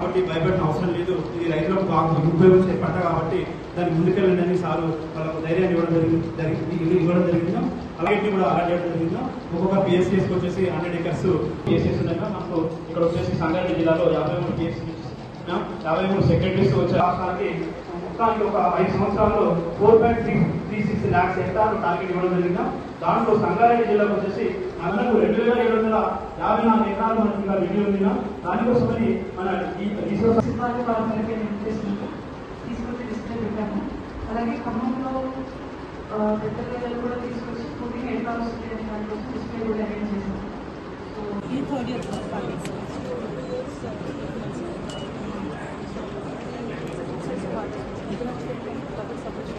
కాబట్టి భయపడిన అవసరం లేదు. ఇది రైతులకు బాగా. ఉపయోగించే పంట కాబట్టి దాన్ని ముందుకెళ్ళండి అని సారు. వాళ్ళకు ధైర్యాన్ని ఇవ్వడం జరిగింది. జరిగింది ఇవ్వడం జరిగిందో? అలాగే కూడా అలా చేయడం జరిగిందో? ఒక్కొక్క పిఎస్సిఎస్కి వచ్చేసి హండ్రెడ్ ఏకర్స్ పిఎస్సిఎస్ ఉండగా మనకు ఇక్కడ వచ్చేసి సంగారెడ్డి జిల్లాలో యాభై మూడు పిఎస్సీ యాభై మూడు సెక్రటరీస్ వచ్చే రాష్ట్రానికి మొత్తానికి ఒక ఐదు సంవత్సరాల్లో four point three three six lakhs హెక్టార్లు టార్గెట్ ఇవ్వడం జరిగిందా? దాంట్లో సంగారెడ్డి జిల్లాకు వచ్చేసి మనకు రెండు వేల ఏడు వందల యాభై నాలుగు ఎకరాలు మనకి ఇంకా రెడీ ఉంది దానికోసమని మన ఈ రిసోర్స్ తీసుకొచ్చి డిస్ప్లే పెట్టాము అలాగే ఖమ్మంలో పెద్ద పిల్లలు కూడా తీసుకొచ్చి ఫుడింగ్ ఎట్లా వస్తుంది అనే దానికోసం డిస్ప్లే కూడా అరేంజ్ చేశాము సో ఈ థర్డ్ ఇయర్ స్టార్టింగ్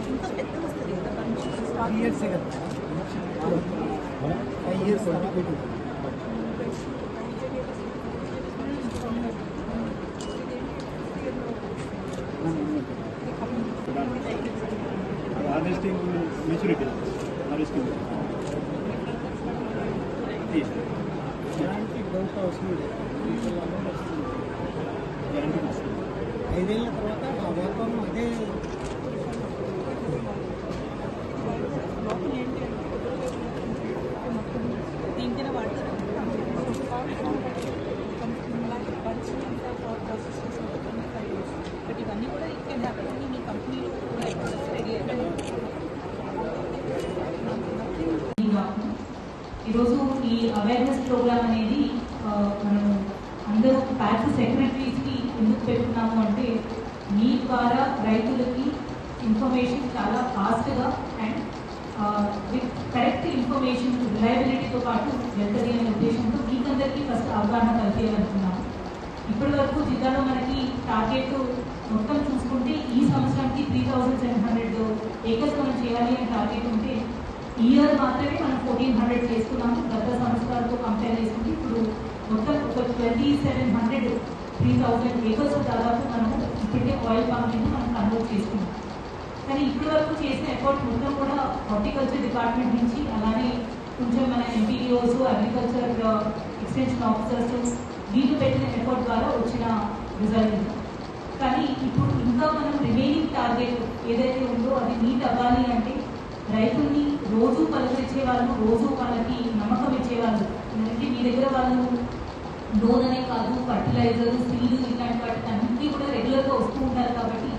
ఇంకా పెద్ద వస్తుంది కదా దాని స్టార్ట్ ఇయర్స్ కదా five years harvesting maturity harvesting ఎలాంటి డౌట్ అవసరం లేదు మీకు అమౌంట్ వస్తుంది ఐదేళ్ళ తర్వాత ఆ వ్యాపారం అదే దీనికైనా వాడతారు బట్ ఇవన్నీ కూడా ఇక్కడ హ్యాపీ మీ కంపెనీలో కూడా రెడీ అయిపోయింది ఈరోజు ఈ అవేర్నెస్ ప్రోగ్రామ్ అనేది మనం అందరూ ప్యాక్స్ సెక్రటరీస్కి ఎందుకు పెట్టుకున్నాము అంటే మీ ద్వారా రైతులకి ఇన్ఫర్మేషన్ చాలా ఫాస్ట్గా అండ్ విత్ కరెక్ట్ ఇన్ఫర్మేషన్ రిలయబిలిటీతో పాటు వెళ్తుంది అనే ఉద్దేశంతో మీకందరికీ ఫస్ట్ అవగాహన కలిపేయాలనుకున్నాము. ఇప్పటి వరకు జిల్లాలో మనకి టార్గెట్ మొత్తం చూసుకుంటే ఈ సంవత్సరానికి three thousand seven hundred acres మనం చేయాలి అని టార్గెట్ ఉంటే ఇయర్ మాత్రమే మనం ఫోర్టీన్ హండ్రెడ్ చేసుకున్నాము. గత సంవత్సరాలతో కంపేర్ చేసుకుంటే ఇప్పుడు మొత్తం ఒక twenty seven hundred three thousand acres దాదాపు మనము ఇప్పటికే ఆయిల్ పంపింగ్ మనం కన్వర్ట్ చేసుకున్నాం. కానీ ఇప్పటి వరకు చేసిన ఎఫర్ట్ మొత్తం కూడా హార్టికల్చర్ డిపార్ట్మెంట్ నుంచి అలానే కొంచెం మన ఎంపీడీఓస్ అగ్రికల్చర్ ఎక్స్టెన్షన్ ఆఫీసర్స్ వీళ్ళు పెట్టిన ఎఫర్ట్ ద్వారా వచ్చిన రిజల్ట్ కానీ ఇప్పుడు ఇంకా మనం రిమైనింగ్ టార్గెట్ ఏదైతే ఉందో అది మీట్ అవ్వాలి అంటే రైతుల్ని రోజు పలకరించే వాళ్ళు రోజు వాళ్ళకి నమ్మకం ఇచ్చేవాళ్ళు ఎందుకంటే మీ దగ్గర వాళ్ళు లోన్ అనే కాదు ఫర్టిలైజర్ సీడ్ ఇలాంటి వాటికి అన్నింటినీ కూడా రెగ్యులర్గా వస్తూ ఉంటారు కాబట్టి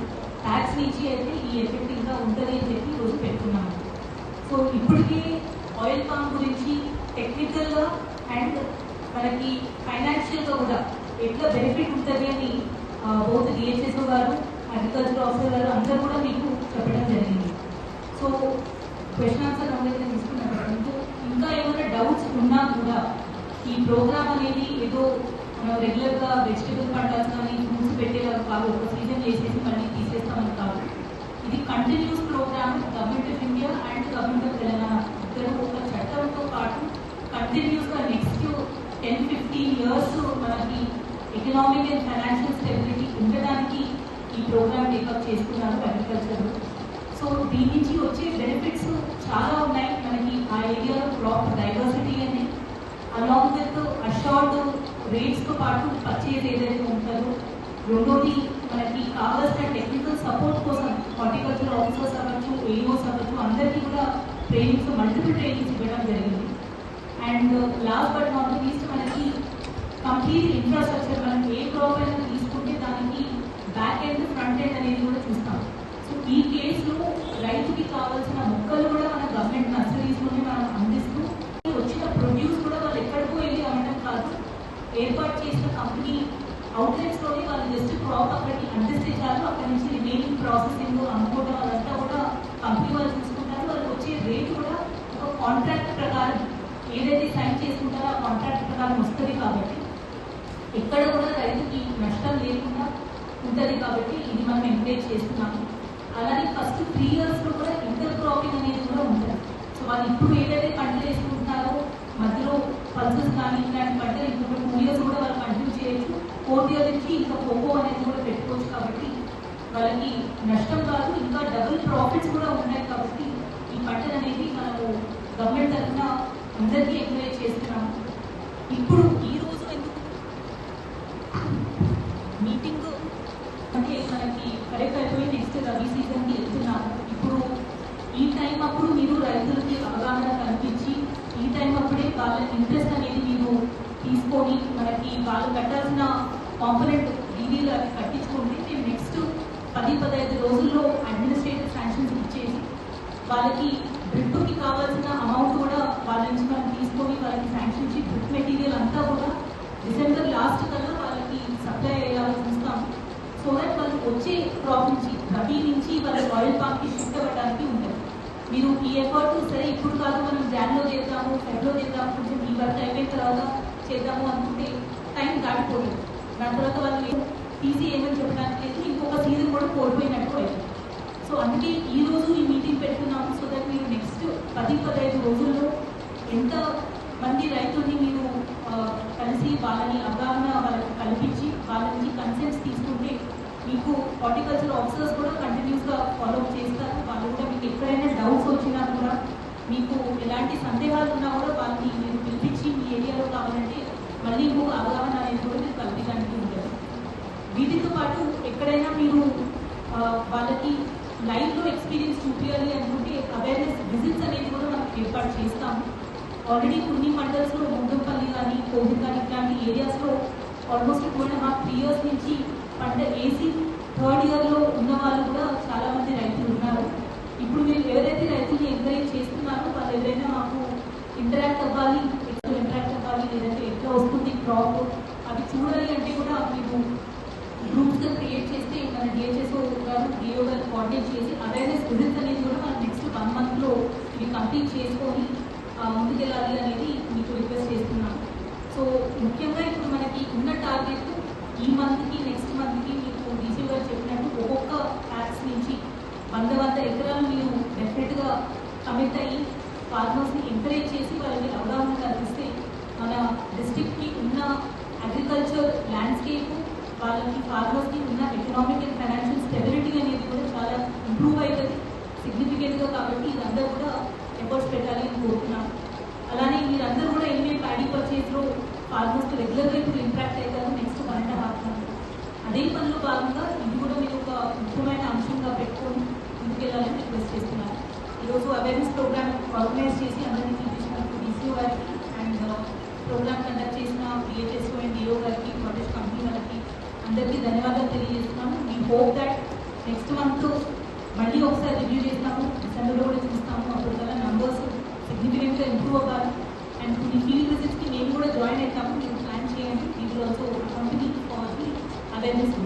ట్యాక్స్ నుంచి అయితే ఈ ఎఫెక్ట్ ఇంకా ఉంటుంది అని చెప్పి రోజు పెట్టుకున్నాము సో ఇప్పటికే ఆయిల్ పామ్ గురించి టెక్నికల్గా అండ్ మనకి ఫైనాన్స్ ఎట్లా బెనిఫిట్ ఉంటుంది అని బోత్ డిహెచ్ఎస్ఓ గారు అగ్రికల్చర్ ఆఫీసర్ గారు అందరూ కూడా మీకు చెప్పడం జరిగింది. సో క్వశ్చన్ ఆన్సర్ రౌండ్ తీసుకున్నాను ఇంకా ఏమైనా డౌట్స్ ఉన్నా కూడా ఈ ప్రోగ్రామ్ అనేది ఏదో మనం రెగ్యులర్గా వెజిటబుల్ పంటలు కానీ ఫ్రూట్స్ పెట్టేలాగా కాదు ఒక సీజన్ చేసేసి మళ్ళీ తీసేస్తామని కాదు. ఇది continue program government of India and government of Telangana ఇద్దరు ఒక చట్టంతో పాటు కంటిన్యూస్గా నెక్స్ట్ టెన్ ఫిఫ్టీన్ ఇయర్స్ మనకి ఎకనామిక్ అండ్ ఫైనాన్షియల్ స్టెబిలిటీ ఉండడానికి ఈ ప్రోగ్రామ్ టేకప్ చేసుకున్నారు అగ్రికల్చర్ సో దీని నుంచి వచ్చే బెనిఫిట్స్ చాలా ఉన్నాయి. మనకి ఆ ఏరియాలో క్రాప్ డైవర్సిటీ అని. అలాంగ్ విత్ అషార్డ్ రేట్స్తో పాటు పర్చేజ్ ఏదైతే ఉంటుందో రెండోది మనకి కావలసిన టెక్నికల్ సపోర్ట్ కోసం హార్టికల్చర్ ఆఫీసర్స్ అవ్వచ్చు ఏఓస్ అవ్వచ్చు అందరికీ కూడా ట్రైనింగ్స్ మల్టిపుల్ ట్రైనింగ్స్ ఇవ్వడం జరిగింది. And last but not least మనకి కంప్లీట్ ఇన్ఫ్రాస్ట్రక్చర్ మనం ఏ క్రాప్ అయినా తీసుకుంటే దానికి బ్యాక్ ఎండ్ ఫ్రంట్ ఎండ్ అనేది కూడా చూస్తాం ఈ కేసులో రైతుకి కావాల్సిన మొక్కలు కూడా మన గవర్నమెంట్ నర్సరీస్లోనే మనం అందిస్తూ వచ్చిన ప్రొడ్యూస్ కూడా వాళ్ళు ఎక్కడికో వెళ్ళి అమ్మడం కాదు. ఏర్పాటు చేసిన కంపెనీ అవుట్లెట్స్లోనే వాళ్ళు జస్ట్ క్రాప్ అక్కడికి అందిస్తే చాలు. అక్కడి నుంచి రిమైనింగ్ ప్రాసెసింగ్ అమ్ముకోవడం అదంతా కూడా కంపెనీ వాళ్ళు చూసుకుంటారు. వాళ్ళకి వచ్చే రేట్ కూడా ఒక కాంట్రాక్ట్ ప్రకారం ఏదైతే సైన్ చేసుకుంటారో ఆ కాంట్రాక్ట్ ప్రకారం వస్తుంది కాబట్టి ఎక్కడ కూడా రైతుకి నష్టం లేకుండా ఉంటుంది కాబట్టి ఇది మనం ఎంకరేజ్ చేస్తున్నాము. అలానే ఫస్ట్ త్రీ ఇయర్స్లో కూడా ఇంటర్ క్రాపింగ్ అనేది కూడా ఉంటుంది. సో వాళ్ళు ఇప్పుడు ఏదైతే పంటలు వేసుకుంటున్నారో మధ్యలో పల్సెస్ కానీ ఇలాంటి పంటలు ఇంకొక టూ ఇయర్స్ కూడా వాళ్ళు కంటిన్యూ చేయొచ్చు. ఫోర్త్ ఇయర్ నుంచి ఇంకా కోకో అనేది కూడా పెట్టుకోవచ్చు కాబట్టి వాళ్ళకి నష్టం కాదు ఇంకా డబుల్ ప్రాఫిట్స్ కూడా ఉన్నాయి కాబట్టి ఈ పంటలు అనేది మనము గవర్నమెంట్ తరఫున అందరికీ ఎంకరేజ్ చేస్తున్నాము. ఇప్పుడు అప్పుడు మీరు రైతులకి అవగాహన కల్పించి ఈ టైం అప్పుడే వాళ్ళ ఇంట్రెస్ట్ అనేది మీరు తీసుకొని మనకి వాళ్ళు కట్టాల్సిన కాంపనెంట్ డీవీలు అవి కట్టించుకోండి మేము నెక్స్ట్ పది పదహైదు రోజుల్లో అడ్మినిస్ట్రేటివ్ శాంక్షన్స్ ఇచ్చేసి వాళ్ళకి డ్రిప్కి కావాల్సిన అమౌంట్ కూడా వాళ్ళ నుంచి మనం తీసుకొని వాళ్ళకి శాంక్షన్ ఇచ్చి డ్రిప్ మెటీరియల్ అంతా కూడా డిసెంబర్ లాస్ట్ కల్లా వాళ్ళకి సప్లై అయ్యాలని చూస్తాం సో దాట్ వాళ్ళకి వచ్చే క్రాప్ నుంచి రబీ నుంచి వాళ్ళ ఆయిల్ పార్కి మీరు ఈ ఎఫర్ట్ సరే ఇప్పుడు కాదు మనం జాన్లో చేద్దాము ఫెబ్లో చేద్దాము కొంచెం ఈ వర్క్ అయిపోయిన తర్వాత చేద్దాము అనుకుంటే టైం దాటిపోతుంది దాని తర్వాత వాళ్ళు ఈజీ ఏమని చెప్పడానికి లేదు ఇంకొక సీజన్ కూడా కోల్పోయినట్టు అవుతుంది సో అందుకే ఈ రోజు ఈ మీటింగ్ పెడుతున్నాము సో దట్ మీరు నెక్స్ట్ పది పదహైదు రోజుల్లో ఎంత మంది రైతుల్ని మీరు కలిసి వాళ్ళని అవగాహన వాళ్ళకి కల్పించి వాళ్ళ నుంచి కన్సెంట్స్ తీసుకుంటే మీకు హార్టికల్చర్ ఆఫీసర్స్ కూడా కంటిన్యూస్గా ఫాలో చేస్తారు. వాళ్ళు కూడా మీకు ఎక్కడైనా డౌట్స్ వచ్చినా కూడా మీకు ఎలాంటి సందేహాలు ఉన్నా కూడా వాళ్ళని మీరు పిలిపించి మీ ఏరియాలో కావాలంటే మళ్ళీ ఇంకొక అవగాహన అనేది కూడా మీరు కల్పించడానికి ఉంటుంది. వీటితో పాటు ఎక్కడైనా మీరు వాళ్ళకి లైఫ్లో ఎక్స్పీరియన్స్ చూపించాలి అనుకుంటే అవేర్నెస్ విజిట్స్ అనేది కూడా మనం ఏర్పాటు చేస్తాం ఆల్రెడీ కొన్ని మండల్స్లో ముందుపల్లి కానీ కోవిడ్ కానీ ఇట్లాంటి ఏరియాస్లో almost two and half three years నుంచి పంట వేసి థర్డ్ ఇయర్లో ఉన్న వాళ్ళు కూడా చాలామంది రైతులు ఉన్నారు. ఇప్పుడు మీరు ఎవరైతే రైతుల్ని ఎంకరేజ్ చేస్తున్నారో వాళ్ళు ఎవరైనా మాకు ఇంటరాక్ట్ అవ్వాలి ఎక్కువ ఇంటరాక్ట్ అవ్వాలి లేదంటే ఎట్లా వస్తుంది క్రాప్ అవి చూడాలి అంటే కూడా మీరు గ్రూప్స్గా క్రియేట్ చేస్తే మన డిహెచ్ఎస్ఓ గారు డిఓ గారు కోఆర్డినేట్ చేసి అవేర్నెస్ విజిట్స్ అనేది కూడా మనం నెక్స్ట్ వన్ మంత్లో ఇవి కంప్లీట్ చేసుకొని ముందుకెళ్ళాలి అనేది మీకు రిక్వెస్ట్ చేస్తున్నాను. సో ముఖ్యంగా ఇప్పుడు మనకి ఉన్న టార్గెట్ ఈ మంత్కి నెక్స్ట్ మంత్కి మీకు డీసీ గారు చెప్పినట్టు ఒక్కొక్క యాప్స్ నుంచి వంద వంద ఎకరాలు మీరు డెఫినెట్గా కమిట్ అయ్యి ఫార్మర్స్ని ఎంకరేజ్ చేసి వాళ్ళకి అవగాహన కల్పిస్తే మన డిస్టిక్కి ఉన్న అగ్రికల్చర్ ల్యాండ్స్కేప్ వాళ్ళకి ఫార్మర్స్కి ఉన్న ఎకనామిక్ అండ్ ఫైనాన్షియల్ స్టెబిలిటీ అనేది కూడా చాలా ఇంప్రూవ్ అవుతుంది సిగ్నిఫికెంట్గా కాబట్టి ఇదంతా కూడా ఎఫర్ట్స్ పెట్టాలి అని కోరుతున్నాను. అలానే మీరందరూ కూడా ఏమేమి ప్యాడీ పర్చేస్లో ఫార్మర్స్ ఇప్పుడు ఇంపాక్ట్ అవుతారు next one and half month అదే పనిలో భాగంగా ఇది కూడా మీరు ఒక ముఖ్యమైన అంశంగా పెట్టుకొని ముందుకెళ్ళాలని రిక్వెస్ట్ చేస్తున్నాను ఈరోజు అవేర్నెస్ ప్రోగ్రామ్ ఆర్గనైజ్ చేసి అందరినీ చూపించినప్పుడు డీసీఓ uh, గారికి అండ్ ప్రోగ్రామ్ కండక్ట్ చేసిన బిహెచ్ఎస్ఓ అండ్ డిఓ గారికి కాలేజ్ కంపెనీ వాళ్ళకి అందరికీ ధన్యవాదాలు తెలియజేస్తున్నాము. We hope that next month మళ్ళీ ఒకసారి రివ్యూ చేస్తాము. డిసెంబర్లో కూడా చూస్తాము. అప్పుడు కల్లా నంబర్స్ సిగ్నిఫికెంట్గా ఇంప్రూవ్ అవ్వాలి అండ్ కొన్ని ఫీల్డ్ విజిట్స్కి మేము కూడా జాయిన్ అవుతాము. మీరు ప్లాన్ చేయండి. మీరు also company for the awareness